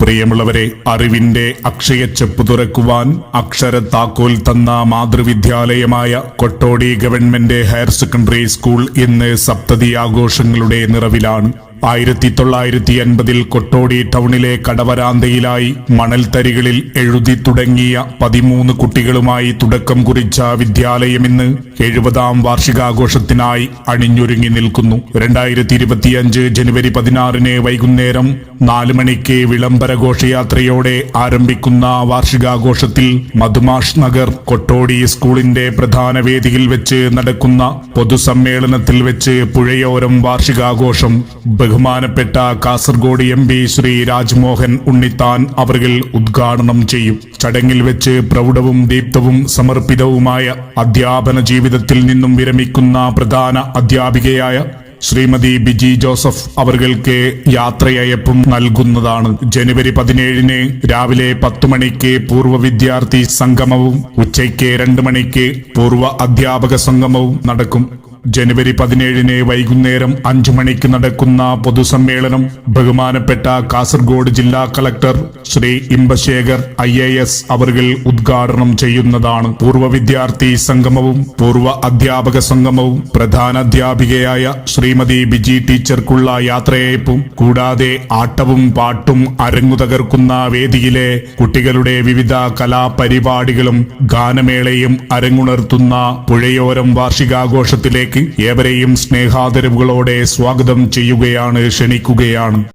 പ്രിയമുള്ളവരെ അറിവിന്റെ അക്ഷയച്ചെപ്പ് തുറക്കുവാൻ അക്ഷരത്താക്കോൽ തന്ന മാതൃവിദ്യാലയമായ Kottodi government higher secondary school ഇന്ന് സപ്തതി ആഘോഷങ്ങളുടെ നിറവിലാണ്. ആയിരത്തി തൊള്ളായിരത്തി അൻപതിൽ കൊട്ടോടി ടൗണിലെ കടവരാന്തയിലായി മണൽത്തരികളിൽ എഴുതി തുടങ്ങിയ പതിമൂന്ന് കുട്ടികളുമായി തുടക്കം കുറിച്ച വിദ്യാലയം ഇന്ന് എഴുപതാം വാർഷികാഘോഷത്തിനായി അണിഞ്ഞൊരുങ്ങി നിൽക്കുന്നു. രണ്ടായിരത്തി ഇരുപത്തിയഞ്ച് ജനുവരി പതിനാറിന് വൈകുന്നേരം നാല് മണിക്ക് വിളംബര ഘോഷയാത്രയോടെ ആരംഭിക്കുന്ന വാർഷികാഘോഷത്തിൽ മധുമാഷ് നഗർ കൊട്ടോടി സ്കൂളിന്റെ പ്രധാന വേദിയിൽ വെച്ച് നടക്കുന്ന പൊതുസമ്മേളനത്തിൽ വെച്ച് പുഴയോരം വാർഷികാഘോഷം ബഹുമാനപ്പെട്ട കാസർഗോഡ് എം പി ശ്രീ രാജ്മോഹൻ ഉണ്ണിത്താൻ അവർകൾ ഉദ്ഘാടനം ചെയ്യും. ചടങ്ങിൽ വെച്ച് പ്രൗഢവും ദീപ്തവും സമർപ്പിതവുമായ അധ്യാപന ജീവിതത്തിൽ നിന്നും വിരമിക്കുന്ന പ്രധാന അധ്യാപികയായ ശ്രീമതി ബിജി ജോസഫ് അവർക്ക് യാത്രയയപ്പും നൽകുന്നതാണ്. ജനുവരി പതിനേഴിന് രാവിലെ പത്തു മണിക്ക് പൂർവ വിദ്യാർത്ഥി സംഗമവും ഉച്ചയ്ക്ക് രണ്ട് മണിക്ക് പൂർവ അധ്യാപക സംഗമവും നടക്കും. ജനുവരി പതിനേഴിന് വൈകുന്നേരം അഞ്ചു മണിക്ക് നടക്കുന്ന പൊതുസമ്മേളനം ബഹുമാനപ്പെട്ട കാസർഗോഡ് ജില്ലാ collector Shri Inbasekar I A S അവർകൾ ഉദ്ഘാടനം ചെയ്യുന്നതാണ്. പൂർവ വിദ്യാർത്ഥി സംഗമവും പൂർവ അധ്യാപക സംഗമവും പ്രധാന അധ്യാപികയായ ശ്രീമതി ബിജി ടീച്ചർക്കുള്ള യാത്രയയപ്പും കൂടാതെ ആട്ടവും പാട്ടും അരങ്ങു തകർക്കുന്ന വേദിയിലെ കുട്ടികളുടെ വിവിധ കലാപരിപാടികളും ഗാനമേളയും അരങ്ങുണർത്തുന്ന പുഴയോരം വാർഷികാഘോഷത്തിലേക്ക് ഏവരെയും സ്നേഹാദരവുകളോടെ സ്വാഗതം ചെയ്യുകയാണ് ക്ഷണിക്കുകയാണ്.